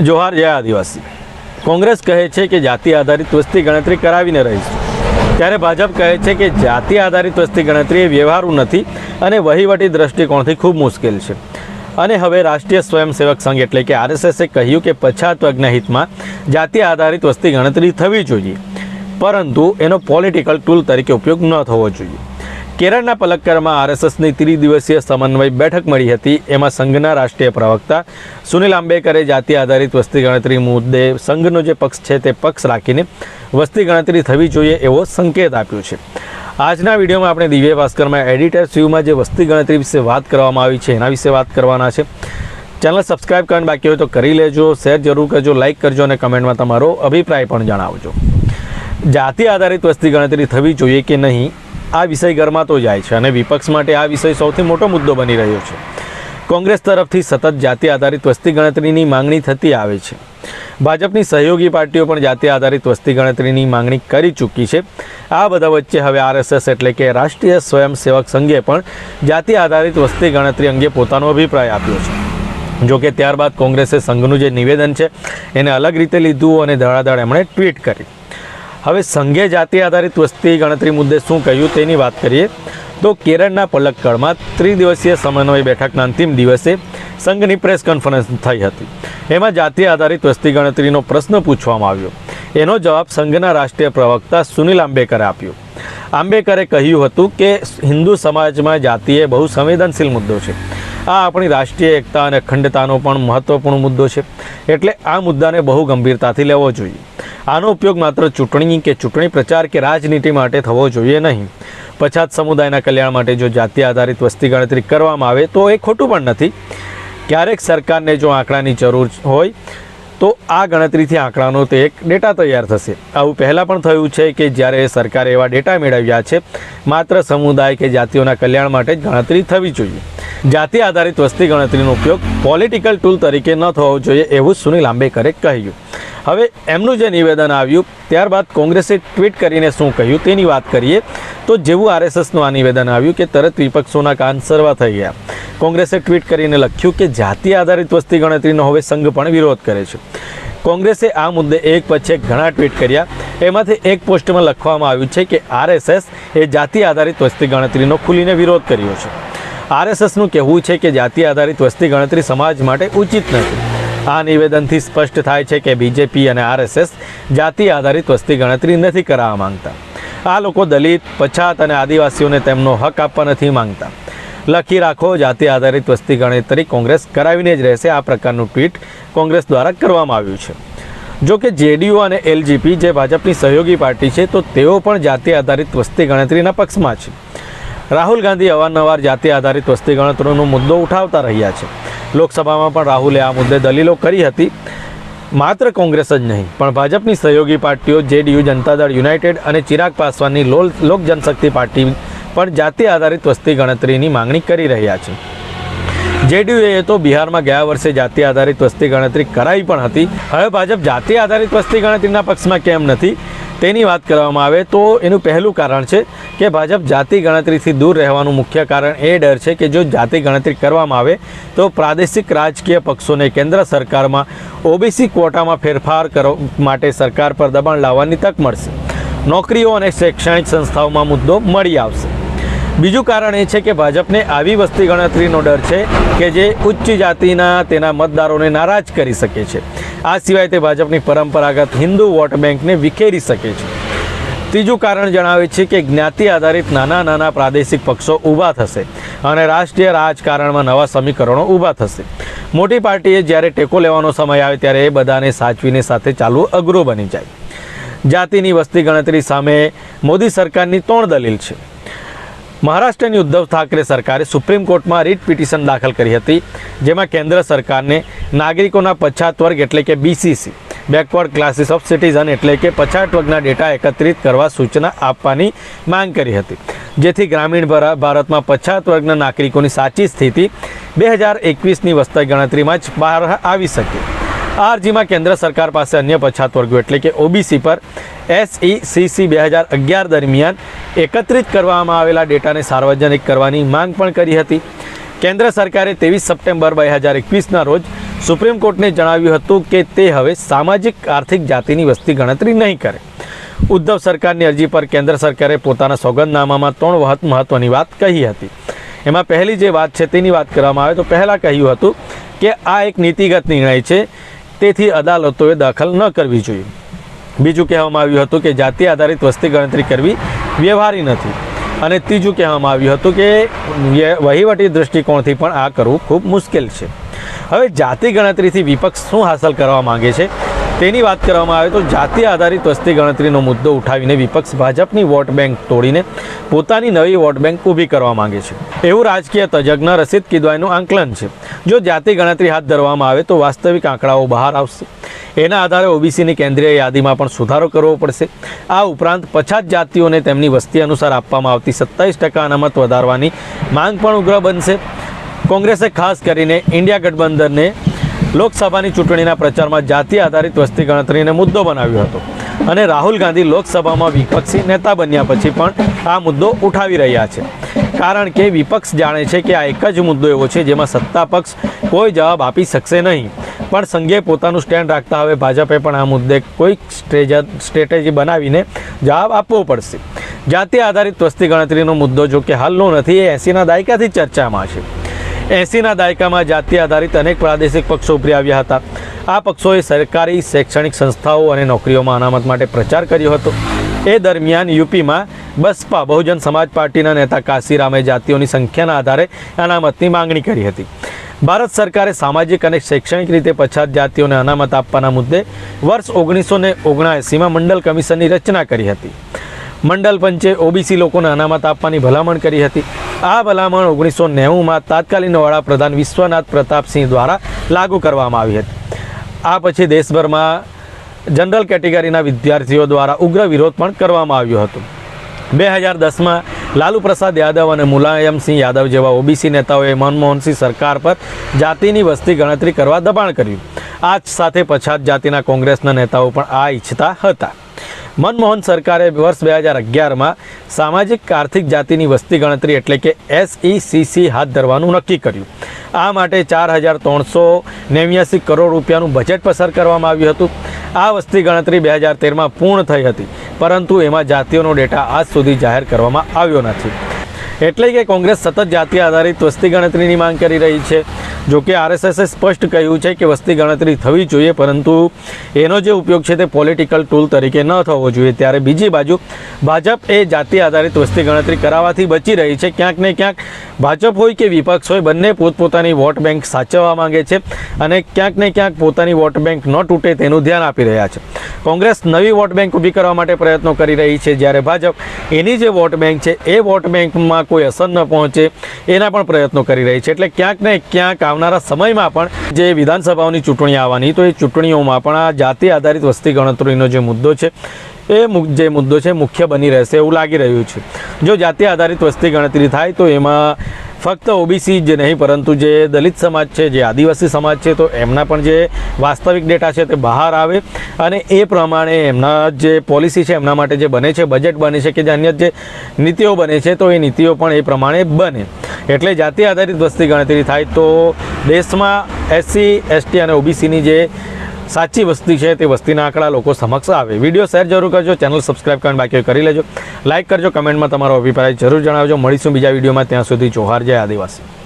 જોહાર જય આદિવાસી. કોંગ્રેસ કહે છે કે જાતિ આધારિત વસ્તી ગણતરી કરાવીને રહીશું. ત્યારે ભાજપ કહે છે કે જાતિ આધારિત વસ્તી ગણતરી એ વ્યવહારુ નથી અને વહીવટી દ્રષ્ટિકોણથી ખૂબ મુશ્કેલ છે. અને હવે રાષ્ટ્રીય સ્વયંસેવક સંઘ એટલે કે આરએસએસે કહ્યું કે પછાત વર્ગના હિતમાં જાતિ આધારિત વસ્તી ગણતરી થવી જોઈએ. પરંતુ એનો પોલિટિકલ ટૂલ તરીકે ઉપયોગ ન થવો જોઈએ. કેરળના પલક્કરમાં આરએસએસની ત્રિદિવસીય સમન્વય બેઠક મળી હતી. એમાં સંઘના રાષ્ટ્રીય પ્રવક્તા સુનિલ આંબેકરે જાતિ આધારિત વસ્તી ગણતરી મુદ્દે સંઘનો જે પક્ષ છે તે પક્ષ રાખીને વસ્તી ગણતરી થવી જોઈએ એવો સંકેત આપ્યો છે. આજના વિડીયોમાં આપણે દિવ્ય ભાસ્કરમાં એડિટર સ્યુમાં જે વસ્તી ગણતરી વિશે વાત કરવામાં આવી છે એના વિશે વાત કરવાના છે. ચેનલ સબસ્ક્રાઈબ કરવાનું બાકી હોય તો કરી લેજો, શેર જરૂર કરજો, લાઇક કરજો અને કમેન્ટમાં તમારો અભિપ્રાય પણ જણાવજો. જાતિ આધારિત વસ્તી ગણતરી થવી જોઈએ કે નહીં? આ વિષય ગરમાતો જાય છે અને વિપક્ષ માટે આ વિષય સૌથી મોટો મુદ્દો બની રહ્યો છે. કોંગ્રેસ તરફથી સતત જાતિ આધારિત વસ્તી ગણતરીની માંગણી થતી આવે છે. ભાજપની સહયોગી પાર્ટીઓ પણ જાતિ આધારિત વસ્તી ગણતરીની માંગણી કરી ચૂકી છે. આ બધા વચ્ચે હવે આરએસએસ એટલે કે રાષ્ટ્રીય સ્વયંસેવક સંઘે પણ જાતિ આધારિત વસ્તી ગણતરી અંગે પોતાનો અભિપ્રાય આપ્યો છે. જો કે ત્યારબાદ કોંગ્રેસે સંઘનું જે નિવેદન છે, એને અલગ રીતે લીધું અને ધડાધડ એમણે ટ્વીટ કરી. હવે સંઘે જાતિ આધારિત વસ્તી ગણતરી મુદ્દે શું કહ્યું તેની વાત કરીએ. તો કેરળના પલક્કડમાં ત્રિદિવસીય સમન્વય બેઠકના અંતિમ દિવસે સંઘની પ્રેસ કોન્ફરન્સ થઈ હતી. એમાં જાતિ આધારિત વસ્તી ગણતરીનો પ્રશ્ન પૂછવામાં આવ્યો. એનો જવાબ સંઘના રાષ્ટ્રીય પ્રવક્તા સુનિલ આંબેકરે આપ્યો. આંબેકરે કહ્યું હતું કે હિન્દુ સમાજમાં જાતિ એ બહુ સંવેદનશીલ મુદ્દો છે. આ આપણી રાષ્ટ્રીય એકતા અને અખંડતાનો પણ મહત્વપૂર્ણ મુદ્દો છે. એટલે આ મુદ્દાને બહુ ગંભીરતાથી લેવો જોઈએ. આનો ઉપયોગ માત્ર ચૂંટણી કે ચૂંટણી પ્રચાર કે રાજનીતિ માટે થવો જોઈએ નહીં. પછાત સમુદાયના કલ્યાણ માટે જો જાતિ આધારિત વસ્તી ગણતરી કરવામાં આવે તો એ ખોટું પણ નથી. ક્યારેક સરકારને જો આંકડાની જરૂર હોય તો આ ગણતરીથી આંકડાનો તે એક ડેટા તૈયાર થશે. આવું પહેલાં પણ થયું છે કે જ્યારે સરકારે એવા ડેટા મેળવ્યા છે, માત્ર સમુદાય કે જાતિઓના કલ્યાણ માટે જ ગણતરી થવી જોઈએ. જાતિ આધારિત વસ્તી ગણતરીનો ઉપયોગ પોલિટિકલ ટૂલ તરીકે ન થવો જોઈએ એવું સુનિલ આંબેકરે કહ્યું. હવે એમનું જે નિવેદન આવ્યું, ત્યારબાદ કોંગ્રેસે ટ્વીટ કરીને શું કહ્યું તેની વાત કરીએ, તો જેવું આરએસએસનું આ નિવેદન આવ્યું કે તરત વિપક્ષોના કાન સરવા થઈ ગયા. કોંગ્રેસે ટ્વીટ કરીને લખ્યું કે જાતિ આધારિત વસ્તી ગણતરીનો હવે સંઘ પણ વિરોધ કરે છે. કોંગ્રેસે આ મુદ્દે એક પછી એક ઘણા ટ્વીટ કર્યા. એમાંથી એક પોસ્ટમાં લખવામાં આવ્યું છે કે આરએસએસ એ જાતિ આધારિત વસ્તી ગણતરીનો ખુલીને વિરોધ કર્યો છે. આરએસએસનું કહેવું છે કે જાતિ આધારિત વસ્તી ગણતરી સમાજ માટે ઉચિત નથી. આ નિવેદનથી સ્પષ્ટ થાય છે કે બીજેપી અને આરએસએસ જાતિ આધારિત વસ્તી ગણતરી નથી કરાવવા માંગતા. આ લોકો દલિત, પછાત અને આદિવાસીઓને તેમનો હક આપવા નથી માંગતા. લખી રાખો, જાતિ આધારિત વસ્તી ગણતરી કોંગ્રેસ કરાવીને જ રહેશે, આ પ્રકારનું ટ્વીટ કોંગ્રેસ દ્વારા કરવામાં આવ્યું છે. જો કે જેડીયુ અને એલજીપી જે ભાજપની સહયોગી પાર્ટી છે, તો તેઓ પણ જાતિ આધારિત વસ્તી ગણતરીના પક્ષમાં છે. રાહુલ ગાંધી અવારનવાર જાતિ આધારિત વસ્તી ગણતરીનો મુદ્દો ઉઠાવતા રહ્યા છે. લોકસભામાં પણ રાહુલે આ મુદ્દે દલીલો કરી હતી. માત્ર કોંગ્રેસ જ નહીં, પણ ભાજપની સહયોગી પાર્ટીઓ, જેડીયુ, જનતા દળ, યુનાઇટેડ અને ચિરાગ પાસવાનની લોક જનશક્તિ પાર્ટી પણ જાતિ આધારિત વસ્તી ગણતરીની માંગણી કરી રહ્યા છે. જેડીયુએ તો બિહારમાં ગયા વર્ષે જાતિ આધારિત વસ્તી ગણતરી કરાવી પણ હતી. હવે ભાજપ જાતિ આધારિત વસ્તી ગણતરીના પક્ષમાં કેમ નથી? તેની વાત કરવામાં આવે તો એનું પહેલું કારણ છે કે ભાજપ જાતિ ગણતરીથી દૂર રહેવાનું મુખ્ય કારણ એ ડર છે કે જો જાતિ ગણતરી કરવામાં આવે તો પ્રાદેશિક રાજકીય પક્ષોને કેન્દ્ર સરકારમાં ઓબીસી ક્વોટામાં ફેરફાર કરવા માટે સરકાર પર દબાણ લાવવાની તક મળશે. નોકરીઓ અને શૈક્ષણિક સંસ્થાઓમાં મુદ્દો મળી આવશે. બીજું કારણ એ છે કે ભાજપને આવી વસ્તી ગણતરીનો ડર છે કે જે ઉચ્ચ જાતિના તેના મતદારોને નારાજ કરી શકે છે. આ સિવાય તે ભાજપની પરંપરાગત હિન્દુ વોટ બેંકને વિખેરી શકે છે. ત્રીજું કારણ જણાવે છે કે જ્ઞાતિ આધારિત નાના નાના પ્રાદેશિક પક્ષો ઊભા થશે અને રાષ્ટ્રીય રાજકારણમાં નવા સમીકરણો ઊભા થશે. મોટી પાર્ટીએ જ્યારે ટેકો લેવાનો સમય આવે ત્યારે એ બધાને સાચવીને સાથે ચાલવું અઘરું બની જાય. જાતિની વસ્તી ગણતરી સામે મોદી સરકારની ત્રણ દલીલ છે. મહારાષ્ટ્રની ઉદ્ધવ ઠાકરે સરકારે સુપ્રીમ કોર્ટમાં રીટ પિટિશન દાખલ કરી હતી, જેમાં કેન્દ્ર સરકારને નાગરિકોના પછાત વર્ગ એટલે કે BCC backward classes of citizen એટલે કે પછાત વર્ગના ડેટા એકત્રિત કરવા સૂચના આપવાની માંગ કરી હતી. જેથી ગ્રામીણ ભરા- ભારતમાં પછાત વર્ગના નાગરિકોની સાચી સ્થિતિ બે હજાર એકવીસની વસ્તી ગણતરીમાં જ બહાર આવી શકે. આ અરજીમાં કેન્દ્ર સરકાર પાસે અન્ય પછાત વર્ગો એટલે કે ઓબીસી પર એસઈસીસી બે હજાર અગિયાર દરમિયાન એકત્રિત કરવામાં આવેલા ડેટાને સાર્વજનિક કરવાની માંગ પણ કરી હતી. કેન્દ્ર સરકારે ત્રેવીસ સપ્ટેમ્બર બે હજાર એકવીસના રોજ સુપ્રીમ કોર્ટને જણાવ્યું હતું કે તે હવે સામાજિક, આર્થિક, જાતિની વસ્તી ગણતરી નહીં કરે. ઉદ્ધવ સરકારની અરજી પર કેન્દ્ર સરકારે પોતાના સોગંદનામામાં ત્રણ વખત મહત્વની વાત કહી હતી. એમાં પહેલી જે વાત છે તેની વાત કરવામાં આવે તો પહેલાં કહ્યું હતું કે આ એક નીતિગત નિર્ણય છે તેથી અદાલતોએ દાખલ ન કરવી જોઈએ. બીજું કહેવામાં આવ્યું હતું કે જાતિ આધારિત વસ્તી ગણતરી કરવી વ્યવહારી નથી. અને ત્રીજું કહેવામાં આવ્યું હતું કે વહીવટી દૃષ્ટિકોણથી પણ આ કરવું ખૂબ મુશ્કેલ છે. હવે જાતિ ગણતરીથી વિપક્ષ શું હાંસલ કરવા માંગે છે? તેની વાત કરવામાં આવે તો જાતિ આધારિત વસ્તી ગણતરીનો મુદ્દો ઉઠાવીને વિપક્ષ ભાજપની વોટ બેંક તોડીને પોતાની નવી વોટ બેંક ઊભી કરવા માંગે છે. એવું રાજકીય તજજ્ઞ રસીદ કિદવાયનું આંકલન છે. જો જાતિ ગણતરી હાથ ધરવામાં આવે તો વાસ્તવિક આંકડાઓ બહાર આવશે. એના આધારે ઓબીસીની કેન્દ્રીય યાદીમાં પણ સુધારો કરવો પડશે. આ ઉપરાંત પછાત જાતિઓને તેમની વસ્તી અનુસાર આપવામાં આવતી સત્તાવીસ ટકા અનામત વધારવાની માંગ પણ ઉગ્ર બનશે. કોંગ્રેસે ખાસ કરીને ઇન્ડિયા ગઠબંધનને લોકસભાની ચૂંટણીના પ્રચારમાં જાતિ આધારિત વસ્તી ગણતરીને મુદ્દો બનાવ્યો હતો. અને રાહુલ ગાંધી લોકસભામાં વિપક્ષી નેતા બન્યા પછી પણ આ મુદ્દો ઉઠાવી રહ્યા છે. કારણ કે વિપક્ષ જાણે છે કે આ એક જ મુદ્દો એવો છે જેમાં સત્તા પક્ષ કોઈ જવાબ આપી શકશે નહીં. પણ સંઘે પોતાનું સ્ટેન્ડ રાખતા હવે ભાજપે પણ આ મુદ્દે કોઈક સ્ટેજ સ્ટ્રેટેજી બનાવીને જવાબ આપવો પડશે. જાતિ આધારિત વસ્તી ગણતરીનો મુદ્દો જો કે હાલનો નથી, એ એંસીના દાયકાથી ચર્ચામાં છે. એંસીના દાયકામાં જાતિ આધારિત અનેક પ્રાદેશિક પક્ષો ઉભરી આવ્યા હતા. આ પક્ષોએ સરકારી શૈક્ષણિક સંસ્થાઓ અને નોકરીઓમાં અનામત માટે પ્રચાર કર્યો હતો. એ દરમિયાન યુપીમાં બસપા બહુજન સમાજ પાર્ટીના નેતા કાશીરામે જાતિઓની સંખ્યાના આધારે અનામતની માંગણી કરી હતી. ભારત સરકારે સામાજિક અને શૈક્ષણિક રીતે પછાત જાતિઓને અનામત આપવાના મુદ્દે વર્ષ ઓગણીસો ને ઓગણએંસીમાં મંડળ કમિશનની રચના કરી હતી. મંડળ પંચે ઓબીસી લોકોને અનામત આપવાની ભલામણ કરી હતી. આ ભલામણ ઓગણીસો નેવુંમાં તાત્કાલીન વડાપ્રધાન વિશ્વનાથ પ્રતાપસિંહ દ્વારા લાગુ કરવામાં આવી હતી. આ પછી દેશભરમાં જનરલ કેટેગરીના વિદ્યાર્થીઓ દ્વારા ઉગ્ર વિરોધ પણ કરવામાં આવ્યો હતો. બે હજાર દસમાં લાલુ પ્રસાદ યાદવ અને મુલાયમસિંહ યાદવ જેવા ઓબીસી નેતાઓએ મનમોહનસિંહ સરકાર પર જાતિની વસ્તી ગણતરી કરવા દબાણ કર્યું. આ જ સાથે પછાત જાતિના કોંગ્રેસના નેતાઓ પણ આ ઈચ્છતા હતા. મનમોહન સરકારે વર્ષ બે હજાર અગિયારમાં સામાજિક, આર્થિક, જાતિની વસ્તી ગણતરી એટલે કે એસઈસીસી હાથ ધરવાનું નક્કી કર્યું. આ માટે ચાર હજાર ત્રણસો નેવ્યાસી કરોડ રૂપિયાનું બજેટ પસાર કરવામાં આવ્યું હતું. આ વસ્તી ગણતરી બે હજાર તેરમાં પૂર્ણ થઈ હતી, પરંતુ એમાં જાતિઓનો ડેટા આજ સુધી જાહેર કરવામાં આવ્યો નથી. એટલે કે કોંગ્રેસ સતત જાતિ આધારિત વસ્તી ગણતરીની માંગ કરી રહી છે. જો કે આરએસએસે સ્પષ્ટ કહ્યું છે કે વસ્તી ગણતરી થવી જોઈએ, પરંતુ એનો જે ઉપયોગ છે તે પોલિટિકલ ટૂલ તરીકે ન થવો જોઈએ. ત્યારે બીજી બાજુ ભાજપ એ જાતિ આધારિત વસ્તી ગણતરી કરાવવાથી બચી રહી છે. ક્યાંક ને ક્યાંક ભાજપ હોય કે વિપક્ષ હોય, બંને પોતપોતાની વોટ બેંક સાચવવા માંગે છે અને ક્યાંક ને ક્યાંક પોતાની વોટ બેંક ન તૂટે તેનું ધ્યાન આપી રહ્યા છે. કોંગ્રેસ નવી વોટ બેંક ઊભી કરવા માટે પ્રયત્નો કરી રહી છે. જ્યારે ભાજપ એની જે વોટ બેંક છે, એ વોટ બેંકમાં કોઈ અસર ન પહોંચે, એના પણ પ્રયત્નો કરી રહી છે. એટલે ક્યાંક ને ક્યાંક આવનારા સમયમાં પણ જે વિધાનસભાઓની ચૂંટણી આવવાની, તો એ ચૂંટણીઓમાં પણ આ જાતિ આધારિત વસ્તી ગણતરીનો જે મુદ્દો છે, એ જે મુદ્દો છે, મુખ્ય બની રહેશે એવું લાગી રહ્યું છે. જો જાતિ આધારિત વસ્તી ગણતરી થાય, તો એમાં ફક્ત ઓબીસી જ નહીં, પરંતુ જે દલિત સમાજ છે, જે આદિવાસી સમાજ છે, તો એમના પણ જે વાસ્તવિક ડેટા છે તે બહાર આવે. અને એ પ્રમાણે એમના જે પોલિસી છે, એમના માટે જે બને છે, બજેટ બને છે કે જે અન્ય જે નીતિઓ બને છે, તો એ નીતિઓ પણ એ પ્રમાણે બને. એટલે જાતિ આધારિત વસ્તી ગણતરી થાય તો દેશમાં એસસી એસટી અને ઓબીસીની જે સાચી વસ્તી છે તે વસ્તીના આંકડા લોકો સમક્ષ આવે. વીડિયો શેર જરૂર કરજો, ચેનલ સબસ્ક્રાઇબ કરીને બાકી કરી લેજો. લાઇક કરજો, કમેન્ટમાં તમારો અભિપ્રાય જરૂર જણાવજો. મળીશું બીજા વિડીયોમાં, ત્યાં સુધી જોહાર જય આદિવાસી.